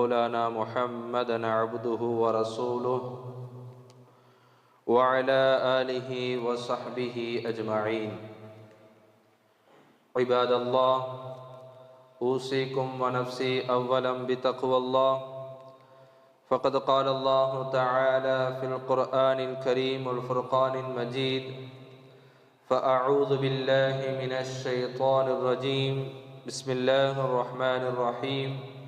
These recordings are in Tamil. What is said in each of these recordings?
مولانا محمدا عبده ورسوله وعلى آله وصحبه أجمعين. عباد الله أوصيكم ونفسي أولا بتقوى الله. فقد قال الله تعالى في القرآن الكريم والفرقان المجيد فأعوذ بالله من الشيطان الرجيم. بسم الله الرحمن الرحيم.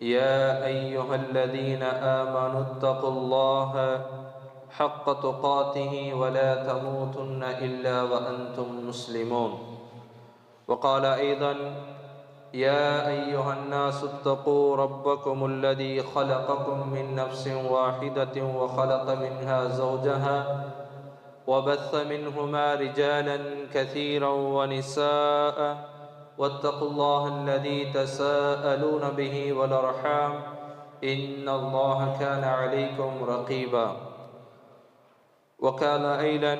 يا أيها الذين آمنوا اتقوا الله حق تقاته ولا تموتن إلا وأنتم مسلمون. وقال أيضا يا أيها الناس اتقوا ربكم الذي خلقكم من نفس واحدة وخلق منها زوجها وبث منهما رجالا كثيرا ونساء واتقوا الله الذي تساءلون به والأرحام إن الله كان عليكم رقيبا. وقال أيضا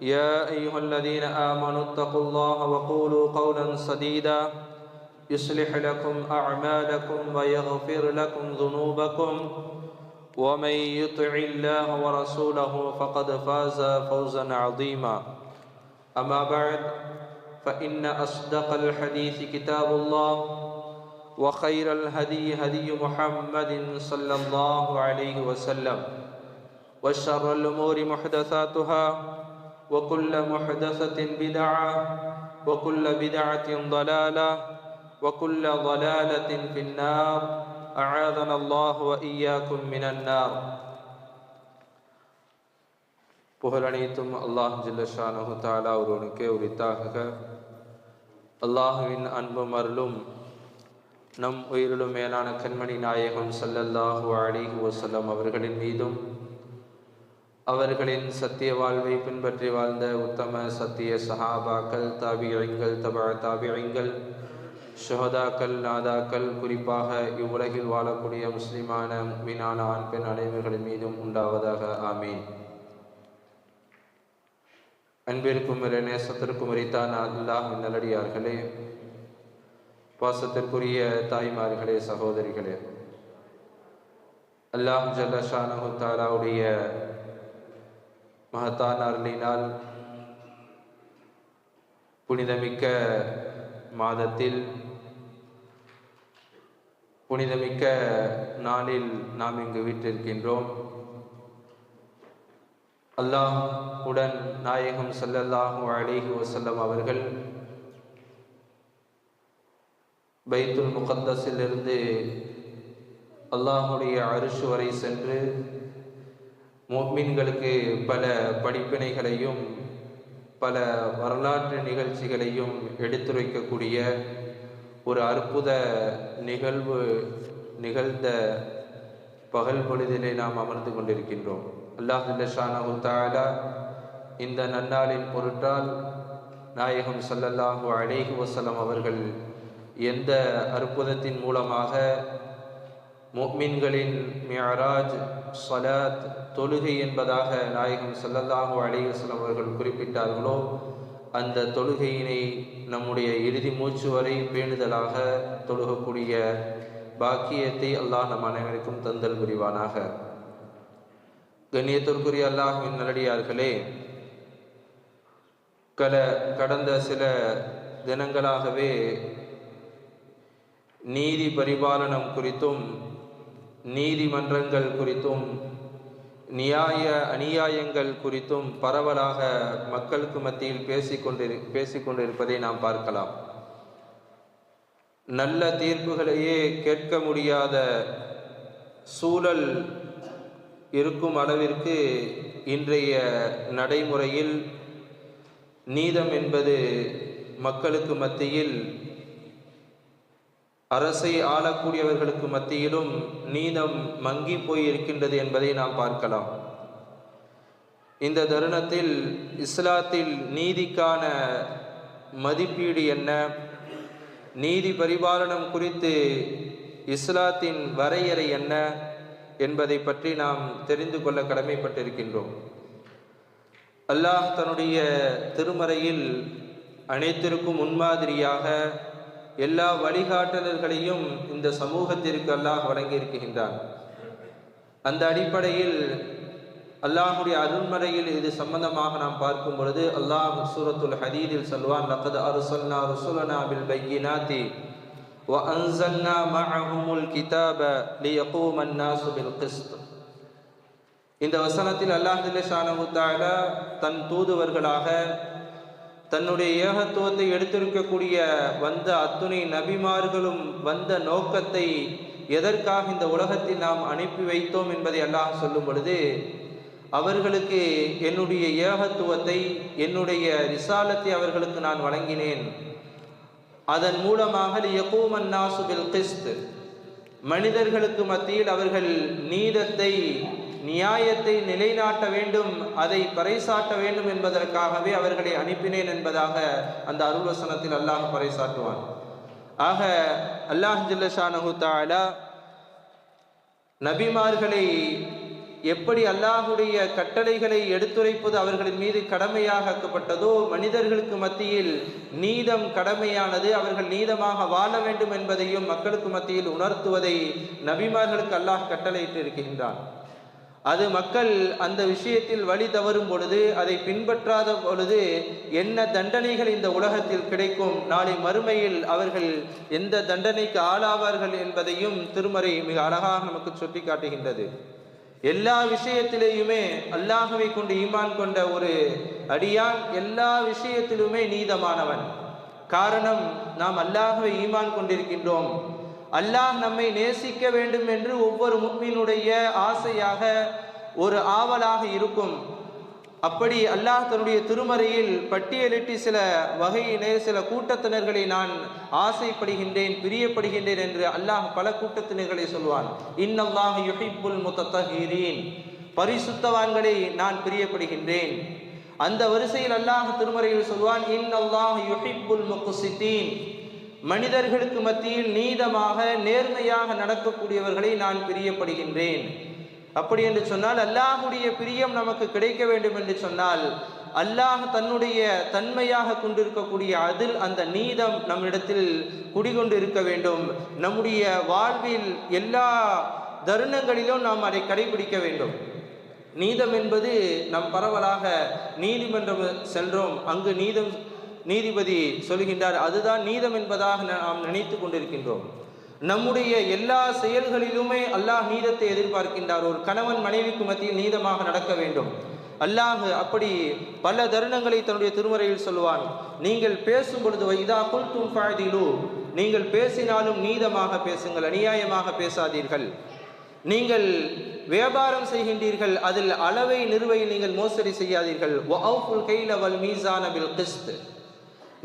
يا أيها الذين آمنوا اتقوا الله وقولوا قولا سديدا يصلح لكم أعمالكم ويغفر لكم ذنوبكم. ومن يطع الله ورسوله فقد فاز فوزا عظيما. أما بعد فإن أصدق الحديث كتاب الله وخير الهدي هدي محمد صلى الله عليه وسلم وشر الأمور محدثاتها وكل محدثة بدعة وكل بدعة ضلالة وكل ضلالة في النار أعاذنا الله وإياكم من النار புகழனைத்தும் அல்லாஹ் ஜில்லஷானு தாலா ஒருவனுக்கே உரித்தாக அல்லாஹுவின் அன்பும் அருளும் நம் உயிரிலும் மேலான கண்மணி நாயகம் சல்லல்லாஹு அலிஹு வசல்லம் அவர்களின் மீதும் அவர்களின் சத்திய வாழ்வை பின்பற்றி வாழ்ந்த உத்தம சத்திய சஹாபாக்கள் தாபியங்கள் தபா தாபியங்கள் ஷஹதாக்கள் நாதாக்கள் குறிப்பாக இவ்வுலகில் வாழக்கூடிய முஸ்லிமான மீனான ஆண் பெண் அனைவர்களின் மீதும் உண்டாவதாக ஆமீன். அன்பிற்கும் நேசத்திற்கும் உரித்தான அல்லாஹ் நல்லடியார்களே பாசத்திற்குரிய தாய்மார்களே சகோதரிகளே அல்லாஹ் ஜல்லஷானு தாலாவுடைய மகத்தான அருளினால் புனிதமிக்க மாதத்தில் புனிதமிக்க நாளில் நாம் இங்கு வீட்டிருக்கின்றோம் அல்லாஹ் உடன் நாயகம் சல்லல்லாஹு அலிஹி வசல்லம் அவர்கள் பைத்துல் முகந்தஸிலிருந்து அல்லாஹுடைய அரிசு வரை சென்று மோமீன்களுக்கு பல படிப்பினைகளையும் பல வரலாற்று நிகழ்ச்சிகளையும் எடுத்துரைக்கக்கூடிய ஒரு அற்புத நிகழ்வு நிகழ்ந்த பகல் பொழுதிலே நாம் அமர்ந்து கொண்டிருக்கின்றோம். அல்லாஹ் தாலா இந்த நன்னாளின் பொருட்டால் நாயகம் சல்லல்லாஹு அலேஹி வசலம் அவர்கள் எந்த அற்புதத்தின் மூலமாக மொக்மின்களின் மியராஜ் சலாத் தொழுகை என்பதாக நாயகம் சல்லல்லாஹு அலேஹி வசலம் அவர்கள் குறிப்பிட்டார்களோ அந்த தொழுகையினை நம்முடைய இறுதி மூச்சு வரை பேணுதலாக தொழுகக்கூடிய பாக்கியத்தை அல்லாஹ் நம் அனைவருக்கும் தந்தல் புரிவானாக. கண்ணியத்திற்குரிய அல்லாஹின் நல்லடியார்களே கல கடந்த சில தினங்களாகவே நீதி பரிபாலனம் குறித்தும் நீதிமன்றங்கள் குறித்தும் நியாய அநியாயங்கள் குறித்தும் பரவலாக மக்களுக்கு மத்தியில் பேசிக்கொண்டிரு பேசிக்கொண்டிருப்பதை நாம் பார்க்கலாம். நல்ல தீர்ப்புகளையே கேட்க முடியாத சூழல் இருக்கும் அளவிற்கு இன்றைய நடைமுறையில் நீதம் என்பது மக்களுக்கு மத்தியில் அரசை ஆளக்கூடியவர்களுக்கு மத்தியிலும் நீதம் மங்கி போயிருக்கின்றது என்பதை நாம் பார்க்கலாம். இந்த தருணத்தில் இஸ்லாத்தில் நீதிக்கான மதிப்பீடு என்ன? நீதி பரிபாலனம் குறித்து இஸ்லாத்தின் வரையறை என்ன என்பதை பற்றி நாம் தெரிந்து கொள்ள கடமைப்பட்டிருக்கின்றோம். அல்லாஹ் தன்னுடைய திருமறையில் அனைத்திற்கும் முன்மாதிரியாக எல்லா வழிகாட்டல்களையும் இந்த சமூகத்திற்கு அல்லாஹ் வழங்கியிருக்கின்றான். அந்த அடிப்படையில் அல்லாஹுடைய அருள்மறையில் இது சம்பந்தமாக நாம் பார்க்கும் பொழுது அல்லாஹ் சூரத்துல் ஹதீதில் சொல்வான் லக்கத் அருசல்னா ருசுலனா பில் பையினாத்தி وأنزلنا معهم الكتاب ليقوم الناس بالقسط இந்த வசனத்தில் அல்லாஹ் ஷானஹு தஆலா தன் தூதுவர்களாக தன்னுடைய ஏகத்துவத்தை எடுத்திருக்கக்கூடிய வந்த அத்துணை நபிமார்களும் வந்த நோக்கத்தை எதற்காக இந்த உலகத்தில் நாம் அனுப்பி வைத்தோம் என்பதை அல்லாஹ் சொல்லும் பொழுது அவர்களுக்கு என்னுடைய ஏகத்துவத்தை என்னுடைய ரிசாலத்தை அவர்களுக்கு நான் வழங்கினேன். அதன் மூலமாக யகூமன் நாசு பில் கிஸ்த். மனிதர்களுக்கு மத்தியில் அவர்கள் நீதத்தை நியாயத்தை நிலைநாட்ட வேண்டும் அதை பறைசாட்ட வேண்டும் என்பதற்காகவே அவர்களை அனுப்பினேன் என்பதாக அந்த அருள்வசனத்தில் அல்லாஹ் பறைசாட்டுவான் ஆக அல்லாஹ் ஜில்லஷானஹு தாலா நபிமார்களை எப்படி அல்லாஹுடைய கட்டளைகளை எடுத்துரைப்பது அவர்களின் மீது கடமையாக ஆக்கப்பட்டதோ மனிதர்களுக்கு மத்தியில் நீதம் கடமையானது அவர்கள் நீதமாக வாழ வேண்டும் என்பதையும் மக்களுக்கு மத்தியில் உணர்த்துவதை நபிமார்களுக்கு அல்லாஹ் கட்டளையிட்டு இருக்கின்றான் அது மக்கள் அந்த விஷயத்தில் வழி தவறும் பொழுது அதை பின்பற்றாத பொழுது என்ன தண்டனைகள் இந்த உலகத்தில் கிடைக்கும்? நாளை மறுமையில் அவர்கள் எந்த தண்டனைக்கு ஆளாவார்கள் என்பதையும் திருமறை மிக அழகாக நமக்கு சுட்டி காட்டுகின்றது எல்லா விஷயத்திலேயுமே அல்லாஹவை கொண்டு ஈமான் கொண்ட ஒரு அடியான் எல்லா விஷயத்திலுமே நீதமானவன். காரணம் நாம் அல்லாஹவை ஈமான் கொண்டிருக்கின்றோம். அல்லாஹ் நம்மை நேசிக்க வேண்டும் என்று ஒவ்வொரு முக்மீனுடைய ஆசையாக ஒரு ஆவலாக இருக்கும். அப்படி அல்லாஹ் தன்னுடைய திருமறையில் பட்டியலிட்டு சில வகையினே சில கூட்டத்தினர்களை நான் ஆசைப்படுகின்றேன் பிரியப்படுகின்றேன் என்று அல்லாஹ் பல கூட்டத்தினர்களை சொல்வான். இன்னல்லாஹ் யுஹிப்புல் முத்தத்தஹீரீன். பரிசுத்தவான்களை நான் பிரியப்படுகின்றேன். அந்த வரிசையில் அல்லாஹ் திருமறையில் சொல்வான் இன்னல்லாஹ் யுஹிப்புல் முக்குசித்தீன் மனிதர்களுக்கு மத்தியில் நீதமாக நேர்மையாக நடக்கக்கூடியவர்களை நான் பிரியப்படுகின்றேன். அப்படி என்று சொன்னால் அல்லாஹுடைய பிரியம் நமக்கு கிடைக்க வேண்டும் என்று சொன்னால் அல்லாஹ் தன்னுடைய தன்மையாக கொண்டிருக்கக்கூடிய அதில் அந்த நீதம் நம்மிடத்தில் குடிகொண்டு இருக்க வேண்டும். நம்முடைய வாழ்வில் எல்லா தருணங்களிலும் நாம் அதை கடைபிடிக்க வேண்டும். நீதம் என்பது நம் பரவலாக நீதிமன்றம் சென்றோம். அங்கு நீதம் நீதிபதி சொல்கின்றார் அதுதான் நீதம் என்பதாக நாம் நினைத்து கொண்டிருக்கின்றோம். நம்முடைய எல்லா செயல்களிலுமே அல்லாஹ் நீதத்தை எதிர்பார்க்கின்றார். ஒரு கணவன் மனைவிக்கு மத்தியில் நீதமாக நடக்க வேண்டும். அல்லாஹ் அப்படி பல தருணங்களை தன்னுடைய திருமறையில் சொல்வான் நீங்கள் பேசும் பொழுது வைதா குல் தும் நீங்கள் பேசினாலும் நீதமாக பேசுங்கள் அநியாயமாக பேசாதீர்கள். நீங்கள் வியாபாரம் செய்கின்றீர்கள் அதில் அளவை நிறுவையில் நீங்கள் மோசடி செய்யாதீர்கள். கைலவல் மீசான பில் கிஸ்த்.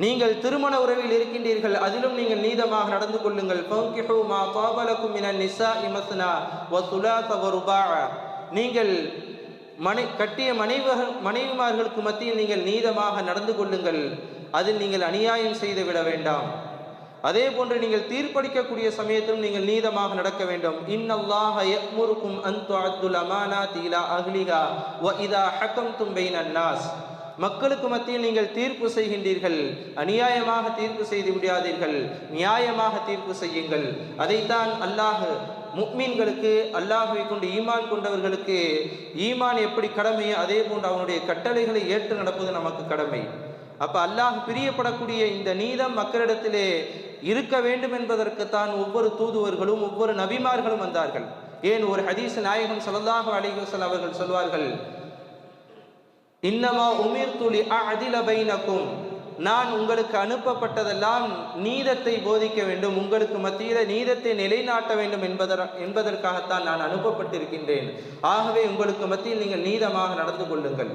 நீங்கள் திருமண உறவில் இருக்கின்றீர்கள் அதிலும் நீங்கள் நீதமாக நடந்து கொள்ளுங்கள். நீங்கள் மனை கட்டிய மனைவர்கள் மனைவிமார்களுக்கு மத்தியில் நீங்கள் நீதமாக நடந்து கொள்ளுங்கள். அதில் நீங்கள் அநியாயம் செய்து விட வேண்டாம். அதே போன்று நீங்கள் தீர்ப்பளிக்கக்கூடிய சமயத்திலும் நீங்கள் நீதமாக நடக்க வேண்டும். இன்னல்லாஹ யக்முருக்கும் அன் துஅத்துல் அமானாத் இலா அஹ்லிஹா வ இதா ஹக்கம்தும் பைனன் நாஸ். மக்களுக்கு மத்தியில் நீங்கள் தீர்ப்பு செய்கின்றீர்கள். அநியாயமாக தீர்ப்பு செய்து விடாதீர்கள். நியாயமாக தீர்ப்பு செய்யுங்கள். அதைத்தான் அல்லாஹ் முக்மீன்களுக்கு அல்லாஹுவை கொண்டு ஈமான் கொண்டவர்களுக்கு ஈமான் எப்படி கடமையோ அதே போன்று அவனுடைய கட்டளைகளை ஏற்று நடப்பது நமக்கு கடமை. அப்ப அல்லாஹ் பிரியப்படக்கூடிய இந்த நீதம் மக்களிடத்திலே இருக்க வேண்டும் என்பதற்குத்தான் ஒவ்வொரு தூதுவர்களும் ஒவ்வொரு நபிமார்களும் வந்தார்கள். ஏன்? ஒரு ஹதீஸ் நாயகம் சல்லாஹு அலிஹசல் அவர்கள் சொல்வார்கள் இன்னமா உமிர் துளி அதில பைனக்கும். நான் உங்களுக்கு அனுப்பப்பட்டதெல்லாம் நீதத்தை போதிக்க வேண்டும். உங்களுக்கு மத்தியில நீதத்தை நிலைநாட்ட வேண்டும் என்பதற் என்பதற்காகத்தான் நான் அனுப்பப்பட்டிருக்கின்றேன். ஆகவே உங்களுக்கு மத்தியில் நீங்கள் நீதமாக நடந்து கொள்ளுங்கள்.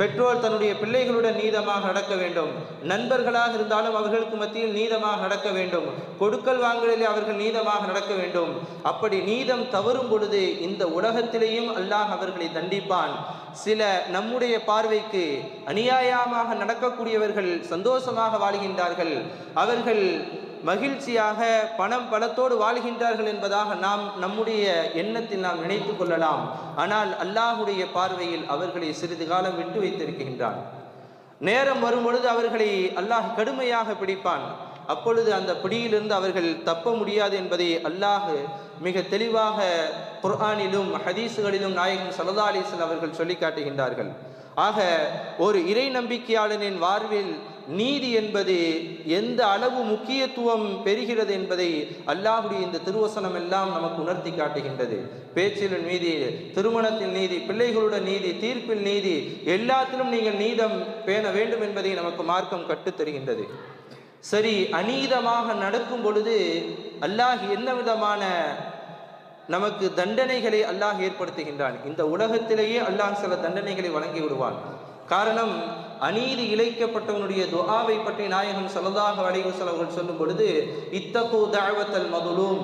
பெற்றோர் தன்னுடைய பிள்ளைகளுடன் நீதமாக நடக்க வேண்டும். நண்பர்களாக இருந்தாலும் அவர்களுக்கு மத்தியில் நீதமாக நடக்க வேண்டும். கொடுக்கல் வாங்கலிலே அவர்கள் நீதமாக நடக்க வேண்டும். அப்படி நீதம் தவறும் பொழுது இந்த உலகத்திலேயும் அல்லாஹ் அவர்களை தண்டிப்பான். சில நம்முடைய பார்வைக்கு அநியாயமாக நடக்கக்கூடியவர்கள் சந்தோஷமாக வாழ்கின்றார்கள். அவர்கள் மகிழ்ச்சியாக பணம் பலத்தோடு வாழ்கின்றார்கள் என்பதாக நாம் நம்முடைய எண்ணத்தில் நாம் நினைத்து கொள்ளலாம். ஆனால் அல்லாஹுடைய பார்வையில் அவர்களை சிறிது காலம் விட்டு வைத்திருக்கின்றான். நேரம் வரும் பொழுது அவர்களை அல்லாஹ் கடுமையாக பிடிப்பான். அப்பொழுது அந்த பிடியிலிருந்து அவர்கள் தப்ப முடியாது என்பதை அல்லாஹ் மிக தெளிவாக குர்ஆனிலும் ஹதீஸுகளிலும் நாயகம் சல்லா அலிஸ்லாம் அவர்கள் சொல்லி காட்டுகின்றார்கள். ஆக ஒரு இறை நம்பிக்கையாளனின் வாழ்வில் நீதி என்பது எந்த அளவு முக்கியத்துவம் பெறுகிறது என்பதை அல்லாஹுடைய இந்த திருவசனம் எல்லாம் நமக்கு உணர்த்தி காட்டுகின்றது. பேச்சில் நீதி திருமணத்தின் நீதி பிள்ளைகளுடன் நீதி தீர்ப்பில் நீதி எல்லாத்திலும் நீங்கள் நீதம் பேண வேண்டும் என்பதை நமக்கு மார்க்கம் கட்டுத்தருகின்றது சரி அநீதமாக நடக்கும் பொழுது அல்லாஹ் என்ன விதமான நமக்கு தண்டனைகளை அல்லாஹ் ஏற்படுத்துகின்றான்? இந்த உலகத்திலேயே அல்லாஹ் சில தண்டனைகளை வழங்கி விடுவான் காரணம் அநீதி இழைக்கப்பட்டவனுடைய துஆவை பற்றி நாயகம் சலதாக அடைவசல் அவர்கள் சொல்லும் பொழுது இத்தகு தாழ்வத்தல் மதுலும்.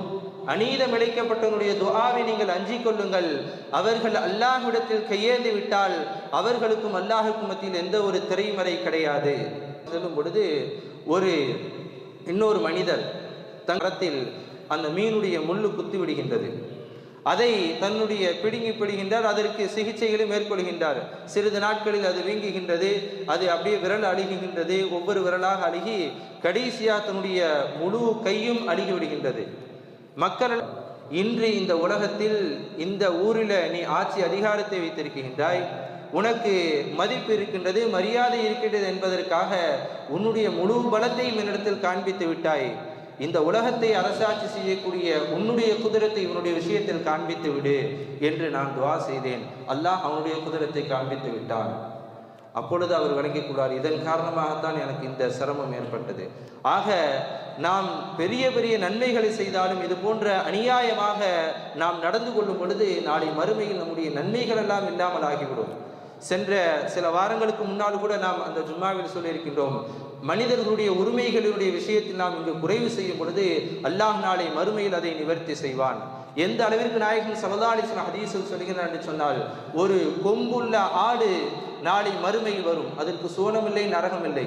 அநீதம் இழைக்கப்பட்டவனுடைய துஆவை நீங்கள் அஞ்சிக் கொள்ளுங்கள். அவர்கள் அல்லாஹ்விடத்தில் கையேந்து விட்டால் அவர்களுக்கும் அல்லாஹுக்கும் மத்தியில் எந்த ஒரு திரைமறை கிடையாது. சொல்லும் பொழுது ஒரு இன்னொரு மனிதர் தங்கத்தில் அந்த மீனுடைய முள்ளு குத்து விடுகின்றது. அதை தன்னுடைய பிடுங்கி பிடுகின்றார் அதற்கு சிகிச்சைகளை மேற்கொள்கின்றார். சிறிது நாட்களில் அது வீங்குகின்றது அது அப்படியே விரல் அழுகுகின்றது ஒவ்வொரு விரலாக அழுகி கடைசியா தன்னுடைய முழு கையும் அழுகி விடுகின்றது. மக்கள் இன்று இந்த உலகத்தில் இந்த ஊரில் நீ ஆட்சி அதிகாரத்தை வைத்திருக்கின்றாய் உனக்கு மதிப்பு இருக்கின்றது மரியாதை இருக்கின்றது என்பதற்காக உன்னுடைய முழு பலத்தையும் என்னிடத்தில் காண்பித்து விட்டாய். இந்த உலகத்தை அரசாட்சி செய்யக்கூடிய உன்னுடைய குதிரத்தை இவனுடைய விஷயத்தில் காண்பித்து விடு என்று நான் துவா செய்தேன். அல்லாஹ் அவனுடைய குதிரத்தை காண்பித்து விட்டான். அப்பொழுது அவர் விளங்கிக் இதன் காரணமாகத்தான் எனக்கு இந்த சிரமம் ஏற்பட்டது. ஆக நாம் பெரிய பெரிய நன்மைகளை செய்தாலும் இது போன்ற அநியாயமாக நாம் நடந்து கொள்ளும் பொழுது நாளை மறுமையில் நம்முடைய நன்மைகள் எல்லாம் இல்லாமல் ஆகிவிடும். சென்ற சில வாரங்களுக்கு முன்னால் கூட நாம் அந்த ஜும்மாவில் சொல்லியிருக்கின்றோம். மனிதர்களுடைய உரிமைகளுடைய விஷயத்தில் நாம் இங்கு குறைவு செய்யும் பொழுது அல்லாஹ் நாளை மறுமையில் அதை நிவர்த்தி செய்வான். எந்த அளவிற்கு நாயகன் சலதாலிஸ்லாம் ஹதீஸில் சொல்கிறான் என்று சொன்னால் ஒரு கொம்புள்ள ஆடு நாளை மறுமையில் வரும். அதற்கு சோனமில்லை நரகமில்லை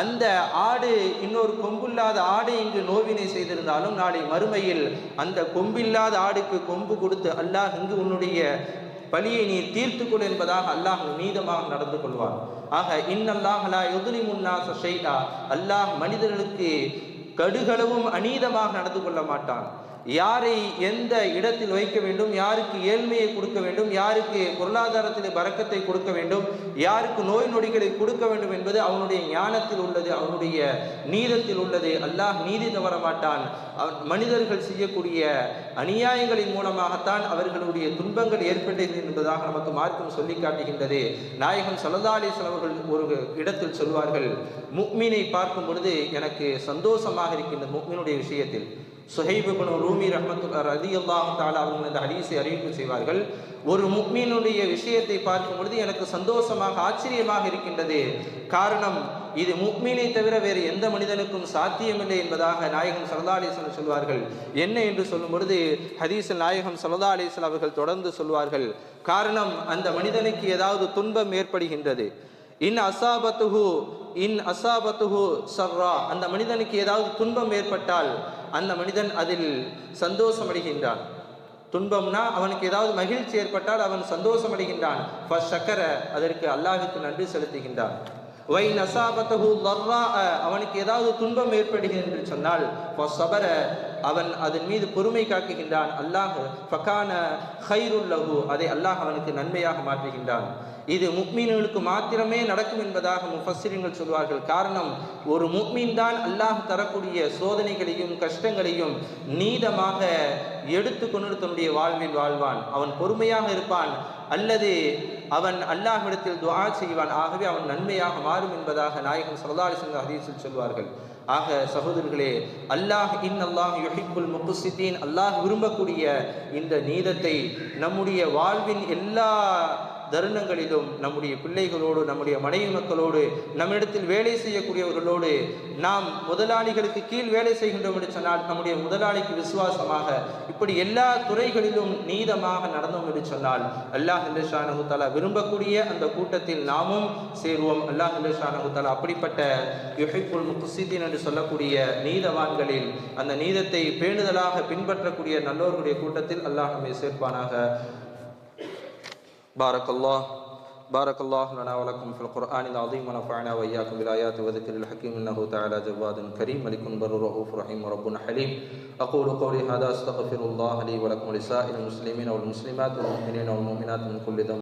அந்த ஆடு இன்னொரு கொம்புல்லாத ஆடு இங்கு நோவினை செய்திருந்தாலும் நாளை மறுமையில் அந்த கொம்பில்லாத ஆடுக்கு கொம்பு கொடுத்து அல்லாஹ் இங்கு உன்னுடைய பலியை நீ தீர்த்து கொள் என்பதாக அல்லாஹ் நீதமாக நடந்து கொள்வார் ஆக இன்னல்லாஹலா எதிரி முன்னாச ஷெய்தா அல்லாஹ் மனிதர்களுக்கு கடுகளவும் அநீதமாக நடந்து கொள்ள மாட்டான். யாரை எந்த இடத்தில் வைக்க வேண்டும் யாருக்கு ஏழ்மையை கொடுக்க வேண்டும் யாருக்கு பொருளாதாரத்தில் பறக்கத்தை கொடுக்க வேண்டும் யாருக்கு நோய் நொடிகளை கொடுக்க வேண்டும் என்பது அவனுடைய ஞானத்தில் உள்ளது அவனுடைய நீதத்தில் உள்ளது. அல்லாஹ் நீதி தவற மாட்டான். அவன் மனிதர்கள் செய்யக்கூடிய அநியாயங்களின் மூலமாகத்தான் அவர்களுடைய துன்பங்கள் ஏற்பட்டது என்பதாக நமக்கு மார்க்கம் சொல்லி காட்டுகின்றது. நாயகம் சல்லா அவர்கள் ஒரு இடத்தில் சொல்வார்கள் முக்மீனை பார்க்கும் பொழுது எனக்கு சந்தோஷமாக இருக்கின்றது. முக்மீனுடைய விஷயத்தில் சுஹைபுபன் ரூமி ரஹமத்து ரதி அல்லாஹ் தாலா அவர்கள் இந்த ஹதீஸை அறிவிப்பு செய்வார்கள் ஒரு முக்மீனுடைய விஷயத்தை பார்க்கும் பொழுது எனக்கு சந்தோஷமாக ஆச்சரியமாக இருக்கின்றது. காரணம் இது முக்மீனை தவிர வேறு எந்த மனிதனுக்கும் சாத்தியமில்லை என்பதாக நாயகம் சல்லா அலிஸ்வன் சொல்வார்கள். என்ன என்று சொல்லும் பொழுது ஹதீஸில் நாயகம் சல்லா அலிஸ்லாம் அவர்கள் தொடர்ந்து சொல்வார்கள் காரணம் அந்த மனிதனுக்கு ஏதாவது துன்பம் ஏற்படுகின்றது. இன் அசாபத்துஹு இன் அசாபத்துஹு சர்ரா. அந்த மனிதனுக்கு ஏதாவது துன்பம் ஏற்பட்டால் அந்த மனிதன் அதில் சந்தோஷமடைகின்றான். துன்பம்னா அவனுக்கு ஏதாவது மகிழ்ச்சி ஏற்பட்டால் அவன் சந்தோஷமடைகின்றான். சக்கர அதற்கு அல்லாஹுக்கு நன்றி செலுத்துகின்றான். வை நசாபத்தஹு லர்ரா அவனுக்கு ஏதாவது துன்பம் ஏற்படுகிறது என்று சொன்னால் சபர அவன் அதன் மீது பொறுமை காக்குகின்றான். அல்லாஹ் ஃபகான ஹைருல்லஹு அதை அல்லாஹ் அவனுக்கு நன்மையாக மாற்றுகின்றான். இது முக்மீன்களுக்கு மாத்திரமே நடக்கும் என்பதாக முஃபஸ்ஸிரின்கள் சொல்வார்கள். காரணம் ஒரு முக்மீன் தான் அல்லாஹ் தரக்கூடிய சோதனைகளையும் கஷ்டங்களையும் நீதமாக எடுத்துக்கொண்டு தன்னுடைய வாழ்வில் வாழ்வான். அவன் பொறுமையாக இருப்பான். அல்லது அவன் அல்லாஹ்விடத்தில் துவா செய்வான். ஆகவே அவன் நன்மையாக மாறும் என்பதாக நாயகம் சல்லாஹிசங்க ஹதீஸில் சொல்வார்கள். ஆக சகோதரர்களே அல்லாஹ் இன் அல்லாஹ் யுஹிப்புல் முக்குசித்தீன் அல்லாஹ் விரும்பக்கூடிய இந்த நீதத்தை நம்முடைய வாழ்வின் எல்லா தருணங்களிலும் நம்முடைய பிள்ளைகளோடு நம்முடைய மனைவி மக்களோடு நம்மிடத்தில் வேலை செய்யக்கூடியவர்களோடு நாம் முதலாளிகளுக்கு கீழ் வேலை செய்கின்றோம் என்று சொன்னால் நம்முடைய முதலாளிக்கு விசுவாசமாக இப்படி எல்லா துறைகளிலும் நீதமாக நடந்தோம் என்று சொன்னால் அல்லாஹ் ஷானஹு தாலா விரும்பக்கூடிய அந்த கூட்டத்தில் நாமும் சேருவோம். அல்லாஹ் ஷானஹு தாலா அப்படிப்பட்ட யுஹிப்புல் என்று சொல்லக்கூடிய நீதவான்களில் அந்த நீதத்தை பேணுதலாக பின்பற்றக்கூடிய நல்லோர்களுடைய கூட்டத்தில் அல்லாஹ் நம்மை சேர்ப்பானாக. بارك الله بارك الله لنا ولكم في القرآن العظيم ونفعنا وإياكم بالآيات وذكر الحكيم إنه تعالى جواد كريم ملك بر رؤوف رحيم وربنا حليم أقول قولي هذا أستغفر الله لي ولكم ولسائر المسلمين والمسلمات والمؤمنين والمؤمنات من كل ذنب